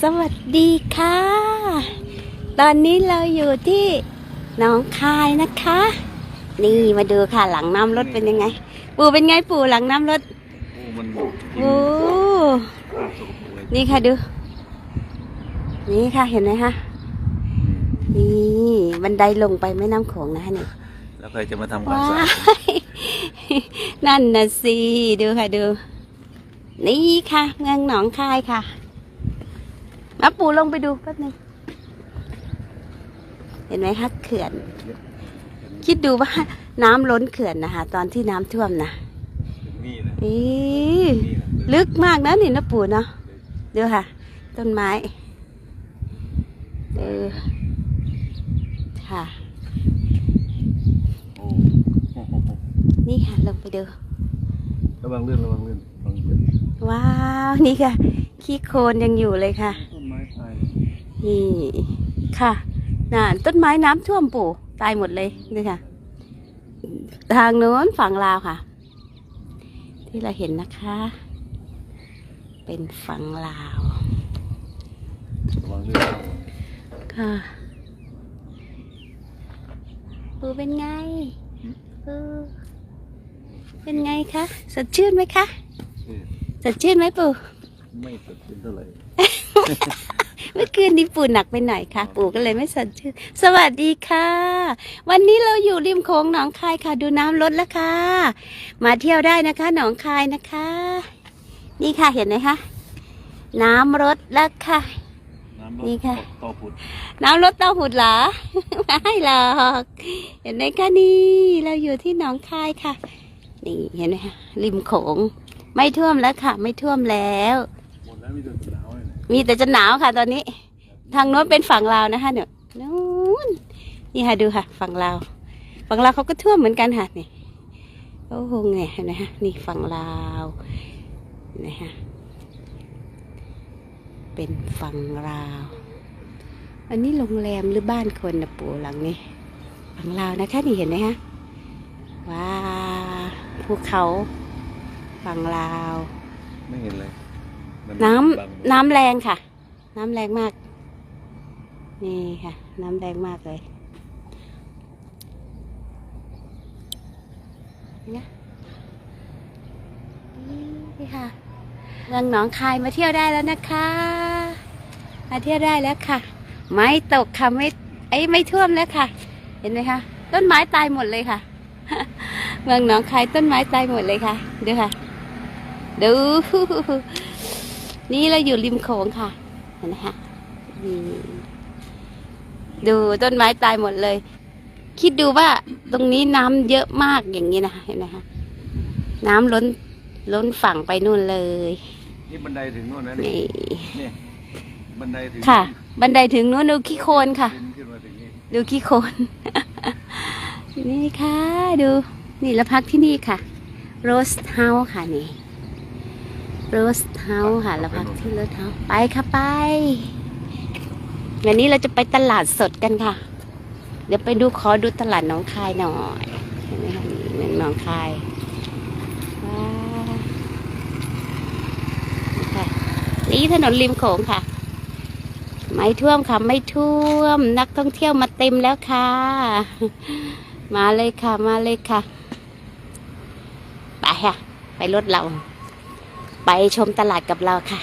สวัสดีค่ะ ตอนนี้เราอยู่ที่หนองคายนะคะ นี่มาดูค่ะหลังน้ำรถเป็นยังไง ปู่เป็นไงปู่หลังน้ำรถโอ้มันโอ้สกปรกเลยนี่ค่ะดู นี่ค่ะเห็นไหมคะนี่บันไดลงไปแม่น้ำโขงนะคะนี่แล้วใครจะมาทำความว้าสะอาดยนั่นนะสิดูค่ะดู นี่ค่ะ เมืองหนองคายค่ะ มาปู่ลงไปดูแป๊บนึงเห็นไหมคะเขื่อน คิดดูว่าน้ำล้นเขื่อนนะคะ ตอนที่น้ำท่วมนะถึงนี่นะอีนี่นะลึกมากนะนี่นะปู่เนาะดูค่ะ ต้นไม้เออค่ะโอ้โหนี่ค่ะลงไปดูระวังเลื่อนระวังเลื่อนระวังเลื่อนว้าว นี่ค่ะ ขี้โคลนยังอยู่เลยค่ะต้นไม้ตาย นี่ค่ะน่ะต้นไม้น้ำท่วมปู่ตายหมดเลยนี่ค่ะ ทางโน้นฝั่งลาวค่ะ ที่เราเห็นนะคะ เป็นฝั่งลาวระวังเลื่อนค่ะปู่เป็นไงปูเป็นไงคะสดชื่นไหมคะเอ๊ะสดชื่นไหมปู่ไม่สดชื่นเท่าไหร่เมื่อคืนนี้ปู่หนักไปหน่อยค่ะ ปู่ก็เลยไม่สดชื่นสวัสดีค่ะ วันนี้เราอยู่ริมโขงหนองคายค่ะ ดูน้ำลดแล้วค่ะ มาเที่ยวได้นะคะ หนองคายนะคะ นี่ค่ะเห็นไหมคะ น้ำลดแล้วค่ะน้ำลดนี่ค่ะต่อผุดน้ำลดเต้าหุดเหรอไม่หรอกเห็นไหมคะนี่เราอยู่ที่หนองคายค่ะ นี่เห็นไหมคะริมโขงไม่ท่วมแล้วค่ะ ไม่ท่วมแล้วห มดแล้วมีแต่หนาวเลยนะมีแต่จะหนาวค่ะ ตอนนี้ ทางโน้นเป็นฝั่งลาวนะคะเนี่ยนู้นนี่ค่ะดูค่ะ ฝั่งลาวฝั่งลาวเขาก็ท่วมเหมือนกันค่ะนี่โอ้โหไงเห็นไหมคะนี่ฝั่งลาวเห็นไหมคะเป็นฝั่งลาว อันนี้โรงแรมหรือบ้านคนนะปู่หลังนี้ฝั่งลาวนะคะนี่เห็นไหมคะว้าภูเขาฝั่งลาว ไม่เห็นเลยมั น้ำบังน้ำแรงค่ะ น้ำแรงมาก นี่ค่ะ น้ำแรงมากเลยนะนี่ค่ะเมืองหนองคายมาเที่ยวได้แล้วนะคะ มาเที่ยวได้แล้วค่ะ ไม่ตกค่ะไม่ไอ้ยไม่ท่วมแล้วค่ะ เห็นไหมคะต้นไม้ตายหมดเลยค่ะ เมืองหนองคายต้นไม้ตายหมดเลยค่ะดูค่ะ ดู นี่เราอยู่ริมโขงค่ะเห็นไหมคะอืมดูต้นไม้ตายหมดเลย คิดดูว่าตรงนี้น้ำเยอะมากอย่างนี้นะคะเห็นไหมคะน้ำล้นล้นฝั่งไปนู่นเลยนี่บันไดถึงโน่นนะนี่นี่นี่บันไดถึงค่ะ บันไดถึงนู้นดูขี้โคลนค่ะขึ้นขึ้นมาถึงนี่ดูขี้โคลนนี่ค่ะ ดู นี่เราพักที่นี่ค่ะ โรสเฮาส์ค่ะนี่ โรสเฮาส์ค่ะเราพักที่โรสเฮาส์ไปค่ะไปวันนี้เราจะไปตลาดสดกันค่ะ เดี๋ยวไปดูขอดูตลาดหนองคายหน่อยเห็นไหมคะนี่เมืองหนองคายว้าวนี่ค่ะนี่ถนนริมโขงค่ะ ไม่ท่วมค่ะ ไม่ท่วม นักท่องเที่ยวมาเต็มแล้วค่ะ มาเลยค่ะ มาเลยค่ะ ไปค่ะ ไปรถเรา ไปชมตลาดกับเราค่ะ